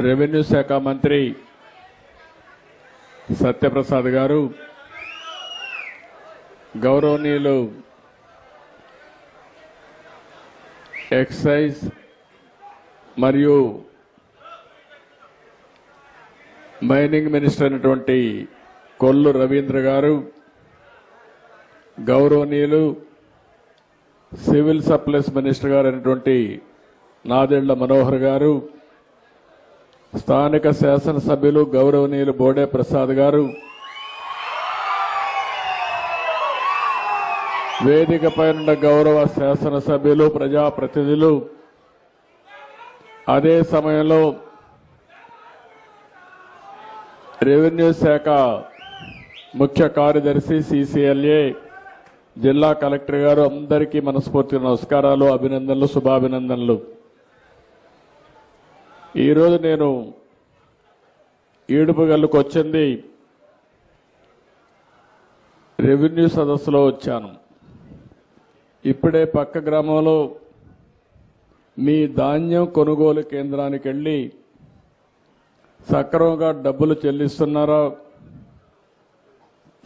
Revenue శాఖ మంత్రి సత్యప్రసాద్ గారు గౌరవనీయులు ఎక్సైజ్ మరియు మైనింగ్ మినిస్టర్ అయినటువంటి కొల్లు రవీంద్ర గారు గౌరవనీయులు సివిల్ సప్లైస్ మినిస్టర్ గారు అయినటువంటి నాదెళ్ళ మనోహర్ గారు స్థానిక శాసనసభ్యులు గౌరవనీయులు బోడే ప్రసాద్ గారు వేదికపై ఉన్న గౌరవ శాసనసభ్యులు ప్రజాప్రతినిధులు అదే సమయంలో రెవెన్యూ శాఖ ముఖ్య కార్యదర్శి సిసిఎల్ఏ జిల్లా కలెక్టర్ గారు అందరికీ మనస్ఫూర్తి నమస్కారాలు అభినందనలు శుభాభినందనలు. ఈరోజు నేను ఈడుపుగల్లుకు వచ్చింది. రెవెన్యూ సదస్సులో వచ్చాను. ఇప్పుడే పక్క గ్రామంలో మీ ధాన్యం కొనుగోలు కేంద్రానికి వెళ్ళి సక్రమంగా డబ్బులు చెల్లిస్తున్నారా?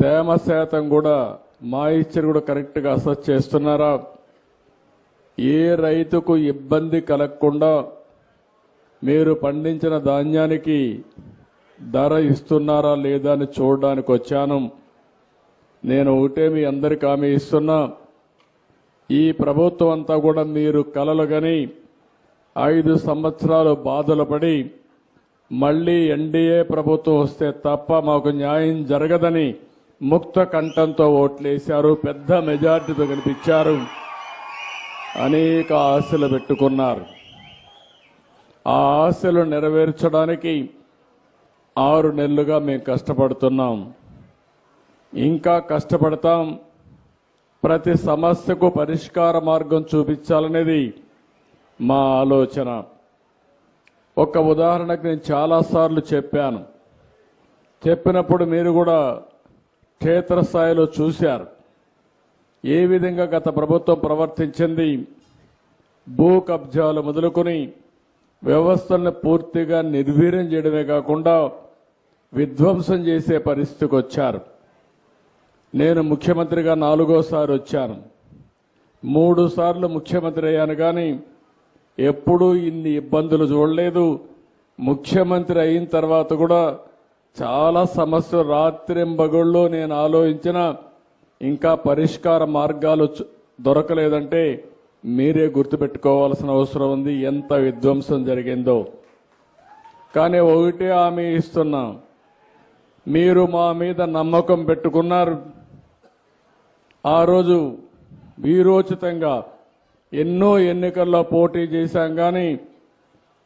తేమ శాతం కూడా మా కూడా కరెక్ట్గా అసెస్ చేస్తున్నారా? ఏ రైతుకు ఇబ్బంది కలగకుండా మీరు పండించిన ధాన్యానికి ధర ఇస్తున్నారా లేదా అని చూడడానికి వచ్చాను. నేను ఒకటే మీ అందరికి హామీ ఇస్తున్నా. ఈ ప్రభుత్వం అంతా కూడా మీరు కలలు గని ఐదు సంవత్సరాలు బాధలు పడి మళ్ళీ ఎన్డీఏ ప్రభుత్వం వస్తే తప్ప మాకు న్యాయం జరగదని ముక్త కంఠంతో ఓట్లేశారు. పెద్ద మెజార్టీతో కనిపించారు అనేక ఆశలు పెట్టుకున్నారు. ఆ ఆశలు నెరవేర్చడానికి ఆరు నెలలుగా మేము కష్టపడుతున్నాం. ఇంకా కష్టపడతాం. ప్రతి సమస్యకు పరిష్కార మార్గం చూపించాలనేది మా ఆలోచన. ఒక ఉదాహరణకు నేను చాలాసార్లు చెప్పాను. చెప్పినప్పుడు మీరు కూడా క్షేత్రస్థాయిలో చూశారు. ఏ విధంగా గత ప్రభుత్వం ప్రవర్తించింది? భూ కబ్జాలు మొదలుకొని వ్యవస్థలను పూర్తిగా నిర్వీర్యం చేయడమే కాకుండా విధ్వంసం చేసే పరిస్థితికి వచ్చారు. నేను ముఖ్యమంత్రిగా నాలుగోసారి వచ్చాను. మూడు సార్లు ముఖ్యమంత్రి అయ్యాను కానీ ఎప్పుడూ ఇన్ని ఇబ్బందులు చూడలేదు. ముఖ్యమంత్రి అయిన తర్వాత కూడా చాలా సమస్యలు రాత్రింబగుళ్ళు నేను ఆలోచించిన ఇంకా పరిష్కార మార్గాలు దొరకలేదంటే మీరే గుర్తుపెట్టుకోవాల్సిన అవసరం ఉంది. ఎంత విధ్వంసం జరిగిందో. కానీ ఒకటే హామీ ఇస్తున్నాం. మీరు మా మీద నమ్మకం పెట్టుకున్నారు. ఆ రోజు వీరోచితంగా ఎన్నో ఎన్నికల్లో పోటీ చేశాం కానీ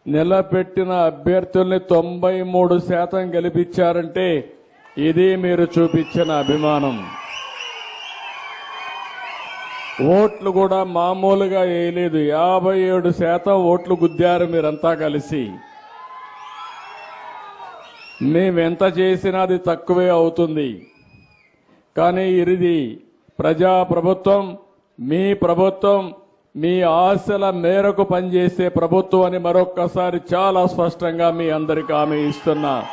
నిలబెట్టిన అభ్యర్థుల్ని తొంభై మూడు శాతం గెలిపించారంటే ఇది మీరు చూపించిన అభిమానం. ఓట్లు కూడా మామూలుగా వేయలేదు. యాభై ఏడు శాతం ఓట్లు గుద్దారు మీరంతా కలిసి. మేమెంత చేసినా అది తక్కువే అవుతుంది. కానీ ఇది ప్రజా ప్రభుత్వం మీ ప్రభుత్వం మీ ఆశల మేరకు పనిచేసే ప్రభుత్వం అని మరొక్కసారి చాలా స్పష్టంగా మీ అందరికీ హామీ ఇస్తున్నా.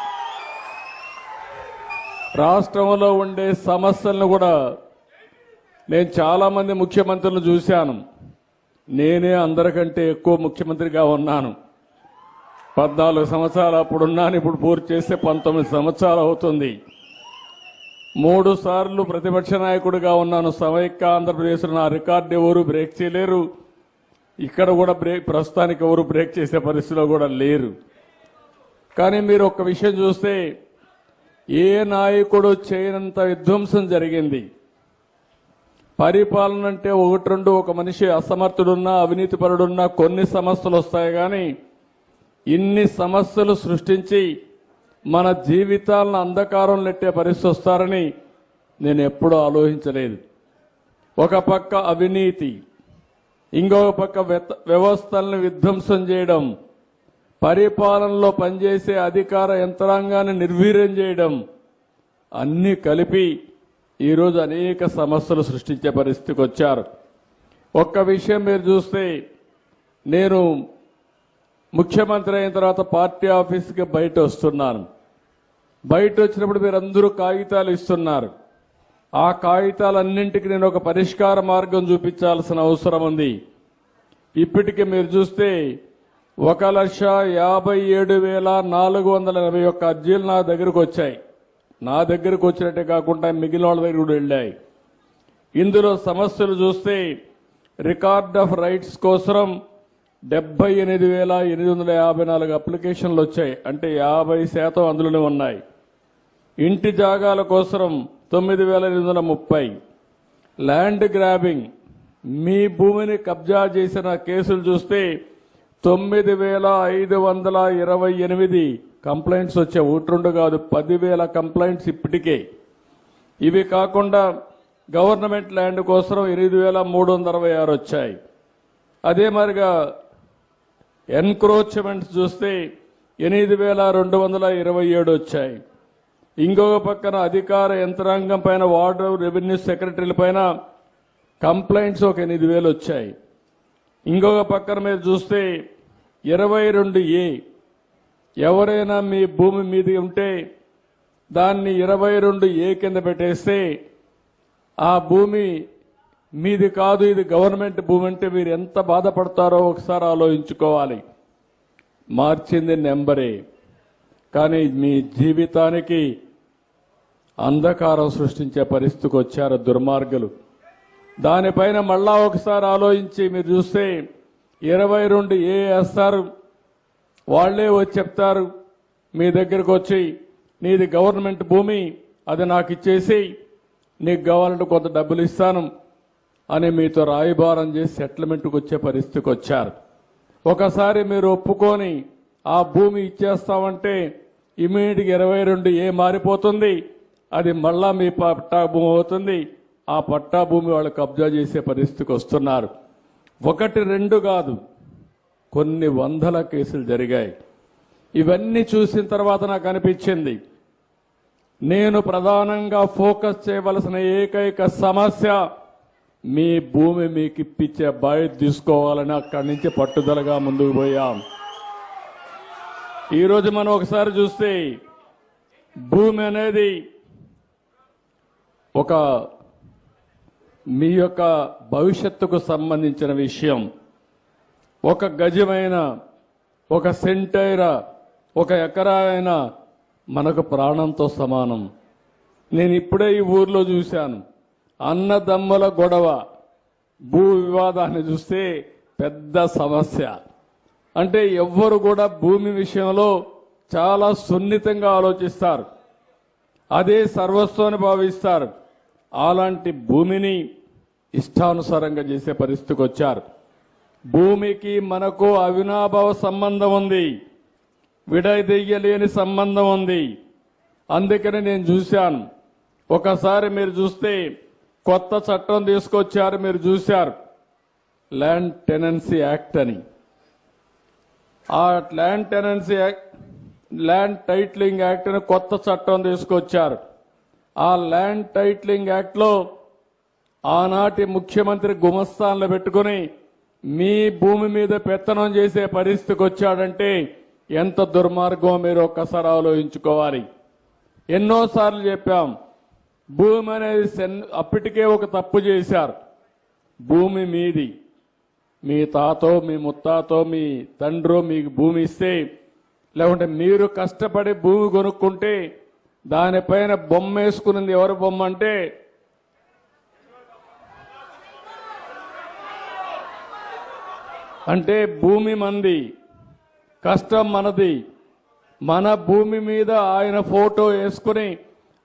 రాష్ట్రంలో ఉండే సమస్యలను కూడా నేను చాలా మంది ముఖ్యమంత్రులను చూశాను. నేనే అందరికంటే ఎక్కువ ముఖ్యమంత్రిగా ఉన్నాను. పద్నాలుగు సంవత్సరాలు అప్పుడు ఉన్నాను ఇప్పుడు పూర్తి చేస్తే పంతొమ్మిది సంవత్సరాలు అవుతుంది. మూడు సార్లు ప్రతిపక్ష నాయకుడిగా ఉన్నాను. సమైక్య ఆంధ్రప్రదేశ్లో నా రికార్డు ఎవరు బ్రేక్ చేయలేరు. ఇక్కడ కూడా బ్రేక్ ప్రస్తుతానికి ఎవరు బ్రేక్ చేసే పరిస్థితిలో కూడా లేరు. కానీ మీరు ఒక విషయం చూస్తే ఏ నాయకుడు చేయనంత విధ్వంసం జరిగింది. పరిపాలన అంటే ఒకటి రెండు ఒక మనిషి అసమర్థుడున్నా అవినీతిపరుడున్నా కొన్ని సమస్యలు వస్తాయి కానీ ఇన్ని సమస్యలు సృష్టించి మన జీవితాలను అంధకారం నెట్టే పరిస్థితి వస్తారని నేను ఎప్పుడూ ఆలోచించలేదు. ఒక పక్క అవినీతి ఇంకొక పక్క వ్యవస్థలను విధ్వంసం చేయడం పరిపాలనలో పనిచేసే అధికార యంత్రాంగాన్ని నిర్వీర్యం చేయడం అన్నీ కలిపి ఈరోజు అనేక సమస్యలు సృష్టించే పరిస్థితికి వచ్చారు. ఒక్క విషయం మీరు చూస్తే నేను ముఖ్యమంత్రి అయిన తర్వాత పార్టీ ఆఫీస్కి బయట వస్తున్నాను. బయట వచ్చినప్పుడు మీరందరూ కాగితాలు ఇస్తున్నారు. ఆ కాగితాలన్నింటికి నేను ఒక పరిష్కార మార్గం చూపించాల్సిన అవసరం ఉంది. ఇప్పటికి మీరు చూస్తే ఒక లక్ష యాభై ఏడు వేల నాలుగు వందల ఎనభై ఒక్క అర్జీలు నా దగ్గరకు వచ్చాయి. నా దగ్గరకు వచ్చినట్టే కాకుండా మిగిలిన వాళ్ళ దగ్గర కూడా వెళ్ళాయి. ఇందులో సమస్యలు చూస్తే రికార్డ్ ఆఫ్ రైట్స్ కోసం డెబ్బై ఎనిమిది వేల ఎనిమిది వందల యాభై నాలుగు అప్లికేషన్లు వచ్చాయి. అంటే యాభై శాతం అందులోనే ఉన్నాయి. ఇంటి జాగాల కోసం తొమ్మిది వేల ఎనిమిది వందల ముప్పై. Land grabbing. మీ భూమిని కబ్జా చేసిన కేసులు చూస్తే తొమ్మిది వేల ఐదు వందల ఇరవై ఎనిమిది. కంప్లైంట్స్ వచ్చే ఒకటి కాదు పదివేల కంప్లైంట్స్ ఇప్పటికే. ఇవి కాకుండా గవర్నమెంట్ ల్యాండ్ కోసం ఎనిమిది వేల మూడు వందల అరవై ఆరు వచ్చాయి. అదే మరిగా ఎన్క్రోచ్మెంట్స్ చూస్తే ఎనిమిది వేల రెండు వందల ఇరవై ఏడు వచ్చాయి. ఇంకొక పక్కన అధికార యంత్రాంగం పైన వార్డు రెవెన్యూ సెక్రటరీల పైన కంప్లైంట్స్ ఒక ఎనిమిది వేలు వచ్చాయి. ఇంకొక పక్కన మీరు చూస్తే ఇరవై రెండు ఏ ఎవరైనా మీ భూమి మీది ఉంటే దాన్ని ఇరవై రెండు ఏ కింద పెట్టేస్తే ఆ భూమి మీది కాదు ఇది గవర్నమెంట్ భూమి అంటే మీరు ఎంత బాధపడతారో ఒకసారి ఆలోచించుకోవాలి. మార్చింది నెంబరే. కానీ మీ జీవితానికి అంధకారం సృష్టించే పరిస్థితికి వచ్చారు దుర్మార్గులు. దానిపైన మళ్ళా ఒకసారి ఆలోచించి మీరు చూస్తే ఇరవై రెండు ఏ వేస్తారు వాళ్ళే వచ్చి చెప్తారు మీ దగ్గరకు వచ్చి నీది గవర్నమెంట్ భూమి అది నాకు ఇచ్చేసి నీకు కావాలంటే కొంత డబ్బులు ఇస్తాను అని మీతో రాయిభారం చేసి సెటిల్మెంట్కి వచ్చే పరిస్థితికి వచ్చారు. ఒకసారి మీరు ఒప్పుకొని ఆ భూమి ఇచ్చేస్తామంటే ఇమీడియట్గా ఇరవై రెండు ఏ మారిపోతుంది అది మళ్ళా మీ పట్టా భూమి అవుతుంది ఆ పట్టా భూమి వాళ్ళు కబ్జా చేసే పరిస్థితికి వస్తున్నారు. ఒకటి రెండు కాదు కొన్ని వందల కేసులు జరిగాయి. ఇవన్నీ చూసిన తర్వాత నాకు అనిపించింది నేను ప్రధానంగా ఫోకస్ చేయవలసిన ఏకైక సమస్య మీ భూమి మీకు ఇప్పించే బయట తీసుకోవాలని అక్కడి నుంచి పట్టుదలగా ముందుకు పోయాం. ఈరోజు మనం ఒకసారి చూస్తే భూమి అనేది ఒక మీ యొక్క భవిష్యత్తుకు సంబంధించిన విషయం. ఒక గజమైన ఒక సెంటైరా ఒక ఎకరా అయినా మనకు ప్రాణంతో సమానం. నేను ఇప్పుడే ఈ ఊర్లో చూశాను. అన్నదమ్ముల గొడవ భూ వివాదాన్ని చూస్తే పెద్ద సమస్య. అంటే ఎవ్వరు కూడా భూమి విషయంలో చాలా సున్నితంగా ఆలోచిస్తారు. అదే సర్వస్వాన్ని భావిస్తారు. అలాంటి భూమిని ఇష్టానుసారంగా చేసే పరిస్థితికి వచ్చారు. భూమికి మనకు అవినాభావ సంబంధం ఉంది. విడదీయలేని సంబంధం ఉంది. అందుకని నేను చూశాను. ఒకసారి మీరు చూస్తే కొత్త చట్టం తీసుకొచ్చారు మీరు చూశారు. ల్యాండ్ టెనెన్సీ యాక్ట్ అని. ఆ land tenancy act land titling act అని కొత్త చట్టం తీసుకొచ్చారు. ఆ ల్యాండ్ టైట్లింగ్ యాక్ట్లో ఆనాటి ముఖ్యమంత్రి గుమస్థాన్లు పెట్టుకుని మీ భూమి మీద పెత్తనం చేసే పరిస్థితికి వచ్చాడంటే ఎంత దుర్మార్గం మీరు ఒక్కసారి ఆలోచించుకోవాలి. ఎన్నోసార్లు చెప్పాం భూమి అనేది సెన్- అప్పటికే ఒక తప్పు చేశారు. భూమి మీది. మీ తాతో మీ ముత్తాతో మీ తండ్రో మీకు భూమి ఇస్తే లేకుంటే మీరు కష్టపడి భూమి కొనుక్కుంటే దానిపైన బొమ్మ వేసుకున్నది ఎవరు బొమ్మ అంటే అంటే భూమి మంది కష్టం మనది. మన భూమి మీద ఆయన ఫోటో వేసుకుని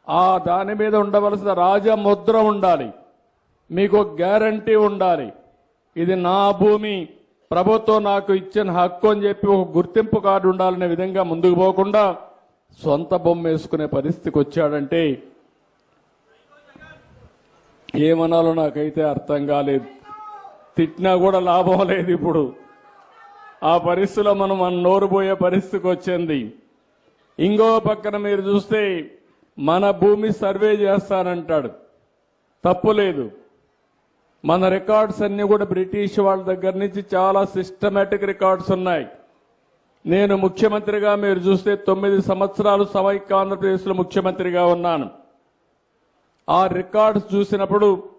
ఆ దాని మీద ఉండవలసిన రాజముద్ర ఉండాలి. మీకు గ్యారంటీ ఉండాలి. ఇది నా భూమి. ప్రభుత్వం నాకు ఇచ్చిన హక్కు అని చెప్పి ఒక గుర్తింపు కార్డు ఉండాలనే విధంగా ముందుకు పోకుండా సొంత బొమ్మ వేసుకునే పరిస్థితికి వచ్చాడంటే ఏమనాలో నాకైతే అర్థం కాలేదు. తిట్టినా కూడా లాభం లేదు ఇప్పుడు. ఆ పరిస్థితిలో మనం మన నోరు పోయే పరిస్థితికి వచ్చింది. ఇంకో పక్కన మీరు చూస్తే మన భూమి సర్వే చేస్తానంటాడు. తప్పు లేదు. మన రికార్డ్స్ అన్నీ కూడా బ్రిటిష్ వాళ్ళ దగ్గర నుంచి చాలా సిస్టమేటిక్ రికార్డ్స్ ఉన్నాయి. నేను ముఖ్యమంత్రిగా మీరు చూస్తే తొమ్మిది సంవత్సరాలు సమైక్య ఆంధ్రప్రదేశ్లో ముఖ్యమంత్రిగా ఉన్నాను. ఆ రికార్డ్స్ చూసినప్పుడు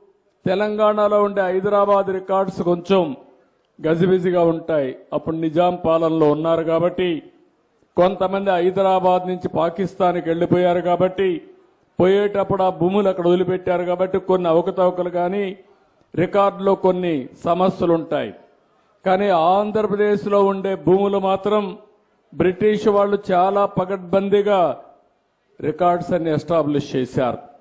తెలంగాణలో ఉండే హైదరాబాద్ రికార్డ్స్ కొంచెం గజిబిజిగా ఉంటాయి. అప్పుడు నిజాం పాలనలో ఉన్నారు కాబట్టి కొంతమంది హైదరాబాద్ నుంచి పాకిస్తాన్కి వెళ్ళిపోయారు కాబట్టి పోయేటప్పుడు ఆ భూములు అక్కడ వదిలిపెట్టారు కాబట్టి కొన్ని అవకతవకలు కానీ రికార్డులో కొన్ని సమస్యలు ఉంటాయి. కానీ ఆంధ్రప్రదేశ్లో ఉండే భూములు మాత్రం బ్రిటిష్ వాళ్ళు చాలా పగడ్బందీగా రికార్డ్స్ అన్ని ఎస్టాబ్లిష్ చేశారు.